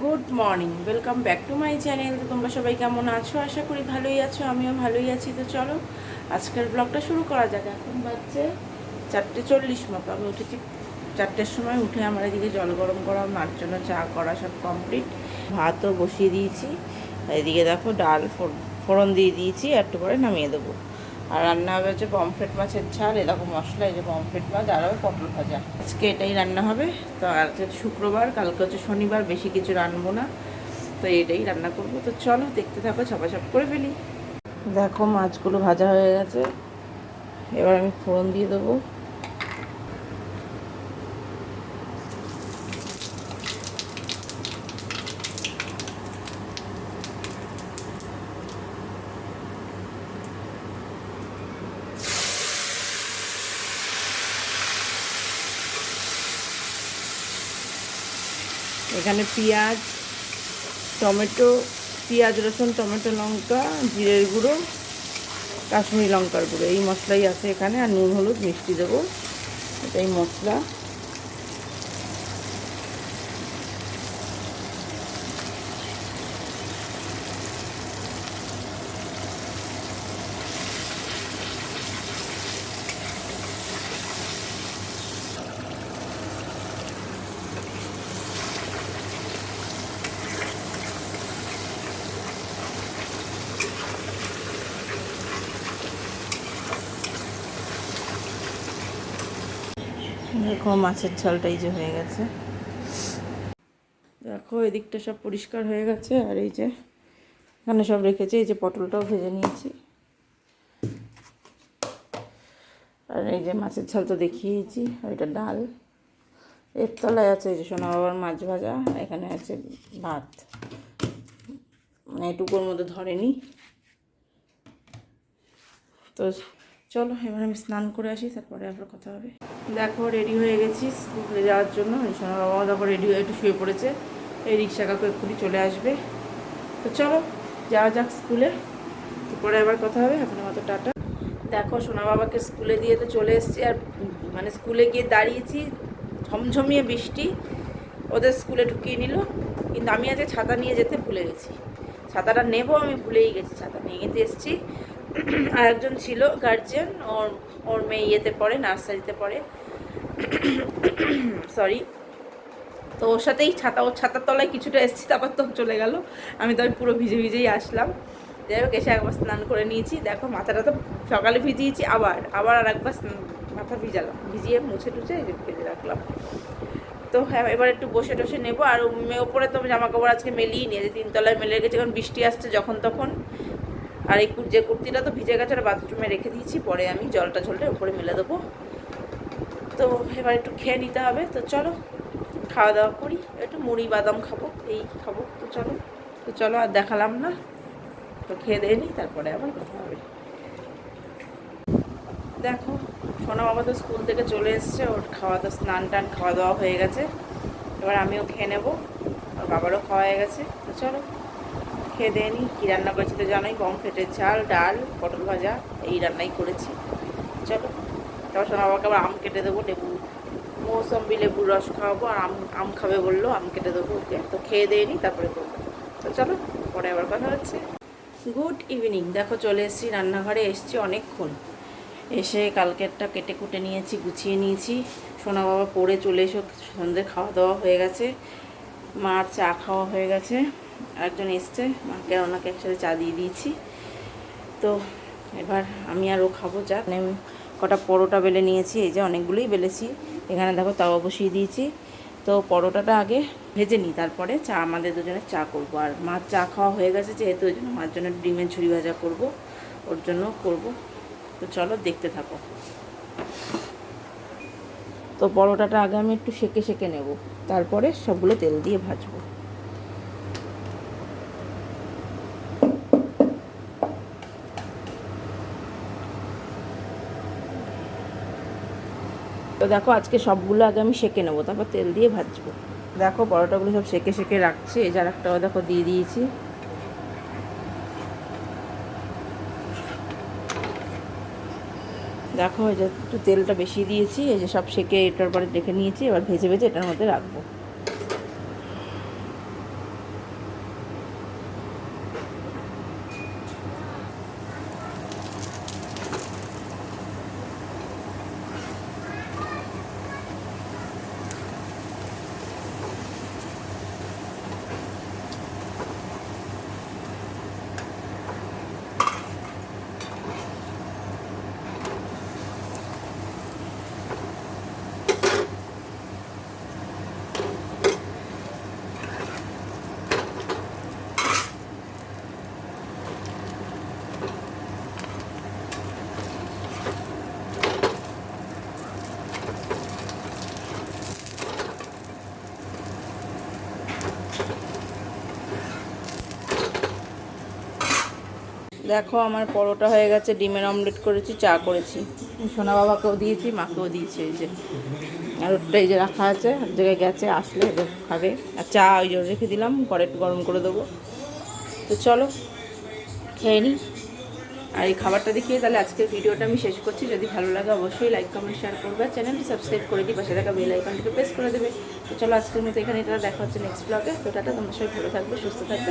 Good morning welcome back to my channel তো তোমরা সবাই কেমন আছো? আশা করি ভালোই আছো, আমিও ভালোই আছি। তো চলো, আজকের ব্লগটা শুরু করা যাক। এখন বাজছে চারটে চল্লিশ মতো। আমি উঠেছি চারটের সময় উঠে আমার এদিকে জল গরম করা, মার জন্য চা করা সব কমপ্লিট ভাতও বসিয়ে দিয়েছি। এদিকে দেখো ডাল ফোড়- ফোড়ন দিয়ে দিয়েছি একটু পরে নামিয়ে দেবো। আর রান্না হবে হচ্ছে পমফ্রেট মাছের ঝাল, এরকম মশলা, এই যে পমফ্রেট মাছ আর হবে পটল ভাজা। আজকে এটাই রান্না হবে। তো আজকে শুক্রবার, কালকে হচ্ছে শনিবার, বেশি কিছু রানবো না। তো এটাই রান্না করব। তো চলো দেখতে থাকো, ছাপাছাপ করে ফেলি। দেখো মাছগুলো ভাজা হয়ে গেছে। এবার আমি ফোড়ন দিয়ে দেবো। এখানে পেঁয়াজ, টমেটো, পেঁয়াজ, রসুন, টমেটো, লঙ্কা, জিরের গুঁড়ো, কাশ্মীরি লঙ্কার গুঁড়ো। এই মশলাই আছে এখানে, আর নুন, হলুদ, মিষ্টি দেবো। এটাই মশলা। দেখো মাছের ঝালটাই যে হয়ে গেছে। দেখো, এদিকটা সব পরিষ্কার হয়ে গেছে, আর এই যে এখানে সব রেখেছি, এই যে পটলটাও ভেজে নিয়েছি। আর এই যে মাছের ঝাল তো দেখিয়েছি, আর এটা ডাল। এর তলায় আছে এই যে সোনা বাবার মাছ ভাজা এখানে আছে ভাত। মানে এটুকুর মধ্যে ধরেনি। তো চলো, এবার আমি স্নান করে আসি, তারপরে আবার কথা হবে। দেখো রেডি হয়ে গেছি স্কুলে যাওয়ার জন্য। বাবা, দেখো রেডি হয়ে একটু শুয়ে পড়েছে। এই রিক্সা কাকু এক্ষুনি চলে আসবে। তো চলো, যাওয়া যাক স্কুলে। তো পরে আবার কথা হবে। এখন মতো টাটা। দেখো, সোনা বাবাকে স্কুলে দিয়ে তো চলে এসেছি। আর মানে স্কুলে গিয়ে দাঁড়িয়েছি, ঝমঝমিয়ে বৃষ্টি। ওদের স্কুলে ঢুকিয়ে নিল। কিন্তু আমি আজকে ছাতা নিয়ে যেতে ভুলে গেছি। ছাতাটা নেব, আমি ভুলেই গেছি ছাতা নিয়ে। কিন্তু এসেছি আর একজন ছিল গার্জিয়ান ওর ওর মেয়ে ইয়েতে পড়ে নার্সারিতে পড়ে। সরি তো ওর সাথেই ছাতা, ওর ছাতার তলায় কিছুটা এসেছি, তারপর তো চলে গেল। আমি তো পুরো ভিজে ভিজেই আসলাম। যাই হোক, এসে একবার স্নান করে নিয়েছি। দেখো, মাথাটা তো সকালে ভিজিয়েছি, আবার আবার আর একবার মাথা ভিজালাম। ভিজিয়ে মুছে টুছে ভেজে রাখলাম। তো হ্যাঁ এবার একটু বসে টসে নেব। আর ওপরে তো জামা কাপড় আজকে মেলিয়ে নিয়ে তিনতলায় মেলে রেখেছি, কারণ বৃষ্টি আসছে যখন তখন। আর এই যে কুর্তিটা তো ভিজে গেছে ওটা বাথরুমে রেখে দিয়েছি, পরে আমি জলটা ঝলটা উপরে মেলে দেবো। তো এবার একটু খেয়ে নিতে হবে, তো চলো খাওয়া দাওয়া করি, একটু মুড়ি বাদাম খাব, এই খাব, তো চলো। তো চলো আর দেখালাম না, তো খেয়ে দিয়ে নিই তারপরে আবার কথা হবে। দেখো, সোনা বাবা তো স্কুল থেকে চলে এসছে, ওর খাওয়া দাওয়া, স্নান টান খাওয়া দাওয়া হয়ে গেছে। এবার আমিও খেয়ে নেব, আর বাবারও খাওয়া হয়ে গেছে, তো চলো। খেয়ে দিয়ে নিই কী রান্না করেছি তো জানোই ফেটের ঝাল, ডাল, পটল ভাজা, এই রান্নাই করেছি। চলো, তারপর সোনা বাবাকে আবার আম কেটে দেবো, লেবু, মৌসম্বি লেবুর রস খাওয়াবো, আর আম আম খাবে বলল, আম কেটে দেবো ওকে। তো খেয়ে দিয়ে নিই তারপরে করব। তো চলো, পরে আবার কথা হচ্ছে। Good evening. দেখো, চলে এসেছি রান্নাঘরে, এসেছি অনেকক্ষণ। এসে কালকেরটা কেটে কুটে নিয়েছি, গুছিয়ে নিয়েছি। সোনা বাবা পড়ে চলে এসো সন্ধ্যে খাওয়া দাওয়া হয়ে গেছে, মার চা খাওয়া হয়ে গেছে। একজন এসছে, মাকে ওনাকে একসাথে চা দিয়ে দিয়েছি। তো এবার আমি আর ও খাব চা মানে আমি কটা পরোটা বেলে নিয়েছি, এই যে অনেকগুলোই বেলেছি। এখানে দেখো তাওয়া বসিয়ে দিয়েছি। তো পরোটাটা আগে ভেজে নিই, তারপরে চা, আমাদের দুজনের চা করব। আর মার চা খাওয়া হয়ে গেছে যেহেতু, ওই জন্য মার জন্য ডিমের ঝুড়ি ভাজা করব, ওর জন্য করব। তো চলো দেখতে থাকো। তো পরোটাটা আগে আমি একটু সেকে সেকে নেব, তারপরে সবগুলো তেল দিয়ে ভাজবো। তো দেখো আজকে সবগুলো আগে আমি সেঁকে নেব, তারপর তেল দিয়ে ভাজবো। দেখো পরোটাগুলো সব সেঁকে সেঁকে রাখছি, এই যার একটাও দেখো দিয়ে দিয়েছি। দেখো এই যে একটু তেলটা বেশি দিয়েছি, এই যে সব সেঁকে এটার পরে রেখে নিয়েছি, এবার ভেজে ভেজে এটার মধ্যে রাখব। দেখো, আমার পরোটা হয়ে গেছে, ডিমের অমলেট করেছি, চা করেছি। সোনা বাবাকেও দিয়েছি, মাকেও দিয়েছি, এই যে। আর ওটা এই যে রাখা আছে, এক জায়গায় গেছে, আসলে খাবে। আর চা ওই জন্য রেখে দিলাম, পরে একটু গরম করে দেবো। তো চলো, খেয়ে নিই আর এই খাবারটা দেখিয়ে তাহলে আজকের ভিডিওটা আমি শেষ করছি। যদি ভালো লাগে অবশ্যই লাইক কমেন্ট শেয়ার করবে। চ্যানেলটি সাবস্ক্রাইব করে দিই পাশে থাকা বেল আইকনটিকে প্রেস করে দেবে। তো চলো আজকের মতো এখানে এটা দেখা হচ্ছে নেক্সট ব্লগে তো টাটা তোমার সবাই ভালো থাকবে, সুস্থ থাকবে।